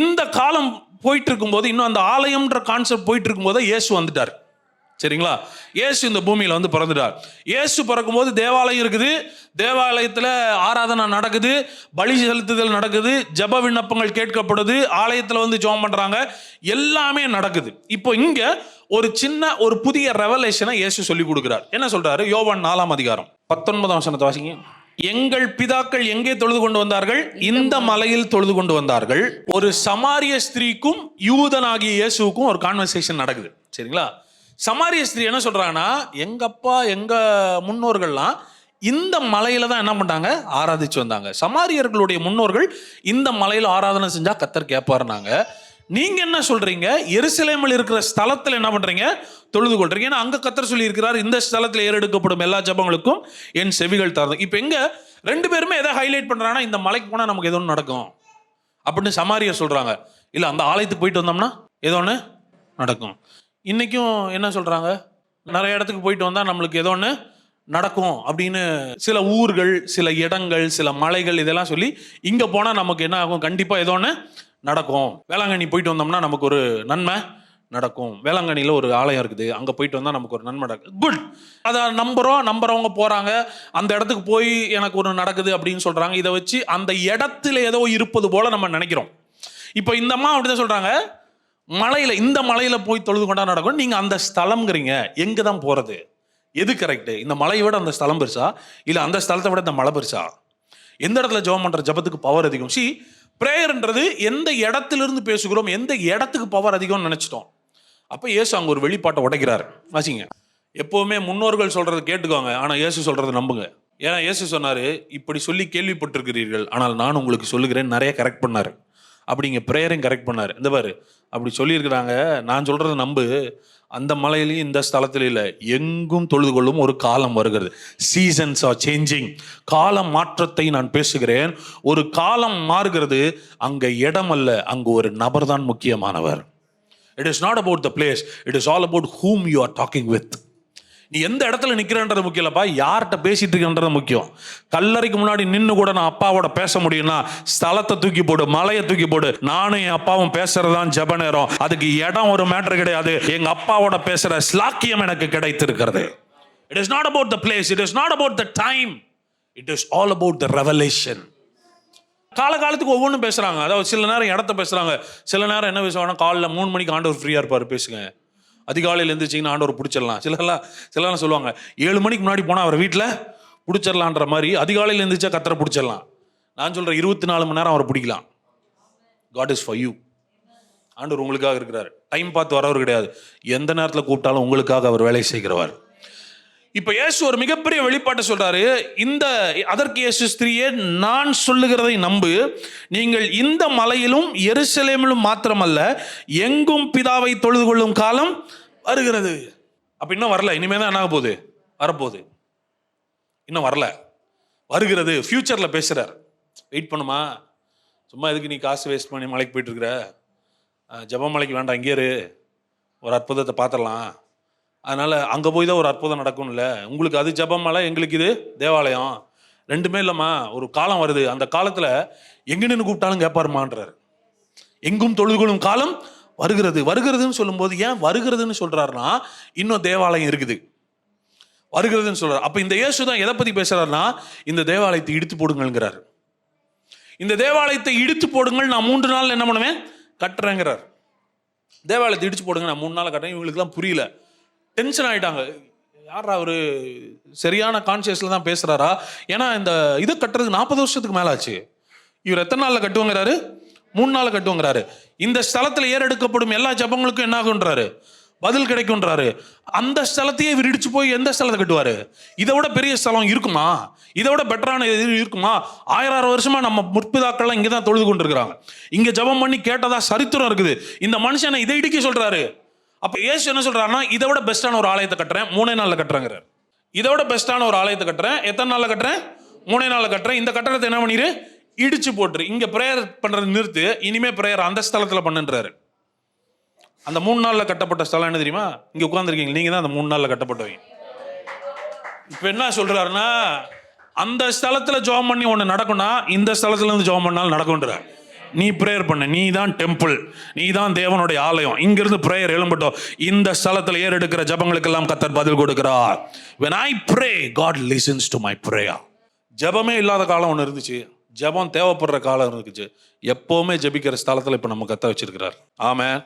இந்த காலம் போயிட்டு இருக்கும்போது இன்னும் அந்த ஆலயம்ன்ற கான்செப்ட் போயிட்டு இருக்கும்போது இயேசு வந்துட்டார். சரிங்களா? இயேசு இந்த பூமியில் வந்து பிறந்துட்டார். இயேசு பிறக்கும்போது தேவாலயம் இருக்குது. தேவாலயத்தில் ஆராதனை நடக்குது. பலி செலுத்துதல் நடக்குது. ஜெப விண்ணப்பங்கள் கேட்கப்படுது. ஆலயத்தில் வந்து ஜோம் பண்ணுறாங்க எல்லாமே நடக்குது. இப்போ இங்கே ஒரு சின்ன ஒரு புதிய ரெவலேஷனை இயேசு சொல்லி கொடுக்குறார். என்ன சொல்கிறாரு யோவான் நாலாம் அதிகாரம். பத்தொன்பதாம் வசனத்தை வாசிங்க. எங்கள் பிதாக்கள் எங்கே தொழுது கொண்டு வந்தார்கள்? இந்த மலையில். தொழுது கொண்டு வந்தார்கள். ஒரு சமாரிய ஸ்திரீக்கும் யூதனாகிய இயேசுவுக்கும் ஒரு கான்வர்சேஷன் நடக்குது. சரிங்களா? சமாரிய ஸ்திரீ என்ன சொல்றாங்கன்னா எங்க அப்பா எங்க முன்னோர்கள்லாம் இந்த மலையில தான் என்ன பண்ணாங்க? ஆராதிச்சு வந்தாங்க. சமாரியர்களுடைய முன்னோர்கள் இந்த மலையில ஆராதனை செஞ்சா கத்தர் கேட்பாருனாங்க நீங்க என்ன சொல்றீங்க? எருசலேமில் இருக்கிற ஸ்தலத்தில் என்ன பண்றீங்க? தொழுது கொள்றீங்க. ஏன்னா அங்க கத்தர் சொல்லி இருக்கிறார் இந்த ஸ்தலத்தில் ஏறெடுக்கப்படும் எல்லா ஜபங்களுக்கும் என் செவிகள் தரது இப்போ எங்க ரெண்டு பேருமே எதை ஹைலைட் பண்றாங்கன்னா இந்த மலைக்கு போனா நமக்கு ஏதோ நடக்கும். அப்படின்னு சமாரியர் சொல்றாங்க. இல்ல அந்த ஆலயத்துக்கு போயிட்டு வந்தோம்னா ஏதோ ஒன்று நடக்கும். இன்னைக்கும் என்ன சொல்றாங்க? நிறைய இடத்துக்கு போயிட்டு வந்தா நம்மளுக்கு ஏதோ ஒன்று நடக்கும் அப்படின்னு சில ஊர்கள் சில இடங்கள் சில மலைகள் இதெல்லாம் சொல்லி இங்கே போனால் நமக்கு என்ன ஆகும்? கண்டிப்பாக ஏதோ ஒன்று நடக்கும். வேளாங்கண்ணி போயிட்டு வந்தோம்னா நமக்கு ஒரு நன்மை நடக்கும். வேளாங்கண்ணியில் ஒரு ஆலயம் இருக்குது. அங்கே போயிட்டு வந்தால் நமக்கு ஒரு நன்மை நடக்குது குட் அதை நம்புகிறோம் நம்புறவங்க போகிறாங்க அந்த இடத்துக்கு போய் எனக்கு ஒரு நடக்குது அப்படின்னு சொல்கிறாங்க இதை வச்சு அந்த இடத்துல ஏதோ இருப்பது போல் நம்ம நினைக்கிறோம். இப்போ இந்த அம்மா அப்படி தான் சொல்கிறாங்க மலையில் இந்த மலையில் போய் தொழுது கொண்டா நடக்கும். நீங்கள் அந்த ஸ்தலம்ங்கிறீங்க. எங்கே தான் போகிறது எது கரெக்டு இந்த மலையை விட அந்த ஸ்தலம் பெருசா? இல்லை அந்த ஸ்தலத்தை விட இந்த மலை பெருசா? எந்த இடத்துல ஜெபம் பண்ணுற ஜபத்துக்கு பவர் அதிகம்? சி ப்ரேயர்ன்றது எந்த இடத்துலேருந்து பேசுகிறோம் எந்த இடத்துக்கு பவர் அதிகம்னு நினச்சிட்டோம். அப்போ இயேசு அங்கே ஒரு வெளிப்பாட்டை உடைக்கிறார். வாசிங்க. எப்போவுமே முன்னோர்கள் சொல்கிறத கேட்டுக்கோங்க ஆனால் இயேசு சொல்கிறத நம்புங்க. ஏன்னா இயேசு சொன்னார் இப்படி சொல்லி கேள்விப்பட்டிருக்கிறீர்கள் ஆனால் நான் உங்களுக்கு சொல்லுகிறேன் நிறைய கரெக்ட் பண்ணார். அப்படிங்க ப்ரேயரையும் கரெக்ட் பண்ணார். இந்த பாரு அப்படி சொல்லியிருக்கிறாங்க நான் சொல்கிறத நம்பு அந்த மலையிலையும் இந்த ஸ்தலத்திலும் இல்லை. எங்கும் தொழுது கொள்ளும் ஒரு காலம் வருகிறது. சீசன்ஸ் ஆர் சேஞ்சிங் கால மாற்றத்தை நான் பேசுகிறேன். ஒரு காலம் மாறுகிறது. அங்கே இடம் அல்ல. அங்கு ஒரு நபர் தான் முக்கியமானவர். It is not about the place it is all about whom you are talking with நீ எந்த இடத்துல நிற்கிறன்றது முக்கியம் இல்லைப்பா. யார்கிட்ட பேசிட்டு இருக்கன்றது முக்கியம். கல்லறைக்கு முன்னாடி நின்று கூட நான் அப்பாவோட பேச முடியும்னா ஸ்தலத்தை தூக்கி போடு மலையை தூக்கி போடு. நானும் என் அப்பாவும் பேசுறதுதான் ஜெப நேரம். அதுக்கு இடம் ஒரு மேட்டர் கிடையாது. எங்க அப்பாவோட பேசுற ஸ்லாக்கியம் எனக்கு கிடைத்திருக்கிறது. It is not about the place it is not about the time it is all about the revelation காலகாலத்துக்கு ஒவ்வொன்றும் பேசுகிறாங்க அதாவது சில நேரம் இடத்த பேசுகிறாங்க சில நேரம் என்ன பேசுவாங்கன்னா காலைல மூணு மணிக்கு ஆண்டவர் ஃப்ரீயாக இருப்பார். பேசுங்க. அதிகாலையில் எழுந்திரிச்சிங்கன்னா ஆண்டவர் பிடிச்சிடலாம். சிலர்லாம் சிலர்லாம் சொல்லுவாங்க ஏழு மணிக்கு முன்னாடி போனால் அவர் வீட்டில் பிடிச்சிடலான்ற மாதிரி அதிகாலையில் எழுந்திரிச்சா கத்தரை பிடிச்சிடலாம். நான் சொல்கிறேன் இருபத்தி நாலு மணி நேரம் அவரை பிடிக்கலாம். காட் இஸ் ஃபார் யூ ஆண்டவர் உங்களுக்காக இருக்கிறார். டைம் பார்த்து வரவர் கிடையாது. எந்த நேரத்தில் கூப்பிட்டாலும் உங்களுக்காக அவர் வேலை செய்கிறவர். இப்போ இயேசு ஒரு மிகப்பெரிய வெளிப்பாட்டை சொல்றாரு. இந்த அதற்கு இயேசு ஸ்திரீயே நான் சொல்லுகிறதை நம்பு. நீங்கள் இந்த மலையிலும் எருசலேமிலும் மாத்திரமல்ல எங்கும் பிதாவை தொழுது கொள்ளும் காலம் வருகிறது. அப்போ இன்னும் வரல. இனிமேல் தான் என்ன ஆக போகுது? வரப்போகுது. இன்னும் வரல. வருகிறது. ஃப்யூச்சரில் பேசுகிறார் வெயிட் பண்ணுமா? சும்மா எதுக்கு நீ காசு வேஸ்ட் பண்ணி மலைக்கு போயிட்டு இருக்கிற? அஹ், வேண்டாம். இங்கே இரு. ஒரு அற்புதத்தை பார்த்துடலாம். அதனால் அங்கே போய் தான் ஒரு அற்புதம் நடக்கும்ல. உங்களுக்கு அது ஜெபமலை எங்களுக்கு இது தேவாலயம். ரெண்டுமே இல்லைம்மா. ஒரு காலம் வருது. அந்த காலத்தில் எங்கே நின்று கூப்பிட்டாலும் கேட்பாருமான்றார். எங்கும் தொழுதுகொள்ளும் காலம் வருகிறது. வருகிறதுன்னு சொல்லும்போது ஏன் வருகிறதுன்னு சொல்கிறாருன்னா இன்னும் தேவாலயம் இருக்குது. வருகிறதுன்னு சொல்கிறார் அப்போ இந்த இயேசு தான் எதை பற்றி பேசுகிறாருன்னா இந்த தேவாலயத்தை இடித்து போடுங்கள்ங்கிறார். இந்த தேவாலயத்தை இடித்து போடுங்கள் நான் மூன்று நாள் என்ன பண்ணுவேன்? கட்டுறேங்கிறார். தேவாலயத்தை இடித்து போடுங்க நான் மூணு நாள் கட்டுறேன். இவங்களுக்குலாம் புரியல. டென்ஷன் ஆகிட்டாங்க யாரா அவர்? சரியான கான்சியஸில் தான் பேசுகிறாரா ஏன்னா இந்த இதை கட்டுறதுக்கு நாற்பது வருஷத்துக்கு மேலே ஆச்சு இவர் எத்தனை நாளில் கட்டுவாங்கிறாரு? மூணு நாள் கட்டுங்கிறாரு இந்த ஸ்தலத்தில் ஏறெடுக்கப்படும் எல்லா ஜபங்களுக்கும் என்ன ஆகுன்றாரு பதில் கிடைக்கும்ன்றாரு. அந்த ஸ்தலத்தையே இவர் இடிச்சு போய் எந்த ஸ்தலத்தை கட்டுவார்? இதை விட பெரிய ஸ்தலம் இருக்குமா? இதை விட பெட்டரான இது இருக்குமா? ஆயிரம் வருஷமா நம்ம முற்பிதாக்கள்லாம் இங்கே தான் தொழுது கொண்டிருக்கிறாங்க. இங்கே ஜெபம் பண்ணி கேட்டதா சரித்திரம் இருக்குது. இந்த மனுஷனை இதை இடிக்க சொல்றாரு. அப்போ ஏசு என்ன சொல்றாருன்னா இதை விட பெஸ்ட்டான ஒரு ஆலயத்தை கட்டுறேன். மூணே நாளில் கட்டுறேங்கிறார். இதை விட பெஸ்ட்டான ஒரு ஆலயத்தை கட்டுறேன். எத்தனை நாளில் கட்டுறேன்? மூணே நாளில் கட்டுறேன். இந்த கட்டடத்தை என்ன பண்ணிடு இடிச்சு போட்டுரு. இங்கே ப்ரேயர் பண்ணுறது நிறுத்து. இனிமே ப்ரேயர் அந்த ஸ்தலத்தில் பண்ணுன்றாரு. அந்த மூணு நாளில் கட்டப்பட்ட ஸ்தலம் என்ன தெரியுமா? இங்கே உட்காந்துருக்கீங்க நீங்கள் தான் அந்த மூணு நாளில் கட்டப்பட்டவங்க. இப்போ என்ன சொல்கிறாருன்னா அந்த ஸ்தலத்தில் ஜோம் பண்ணி ஒன்று நடக்கும்னா இந்த ஸ்தலத்துலேருந்து ஜோம் பண்ணாலும் நடக்கும்ன்ற. நீ ப்ரேயர் பண்ண. நீ தான் டெம்பிள் நீ தான் தேவனுடைய ஆலயம். இங்கிருந்து ப்ரேயர் எழும்பட்டோம். இந்த ஸ்தலத்தில் ஏறெடுக்கிற ஜபங்களுக்கெல்லாம் கத்தர் பதில் கொடுக்கிறார். When I pray God listens to my prayer ஜபமே இல்லாத காலம் ஒன்று இருந்துச்சு. ஜபம் தேவைப்படுற காலம் இருந்துச்சு. எப்போவுமே ஜபிக்கிற ஸ்தலத்தில் இப்போ நம்ம கத்த வச்சிருக்கிறார். ஆமாம்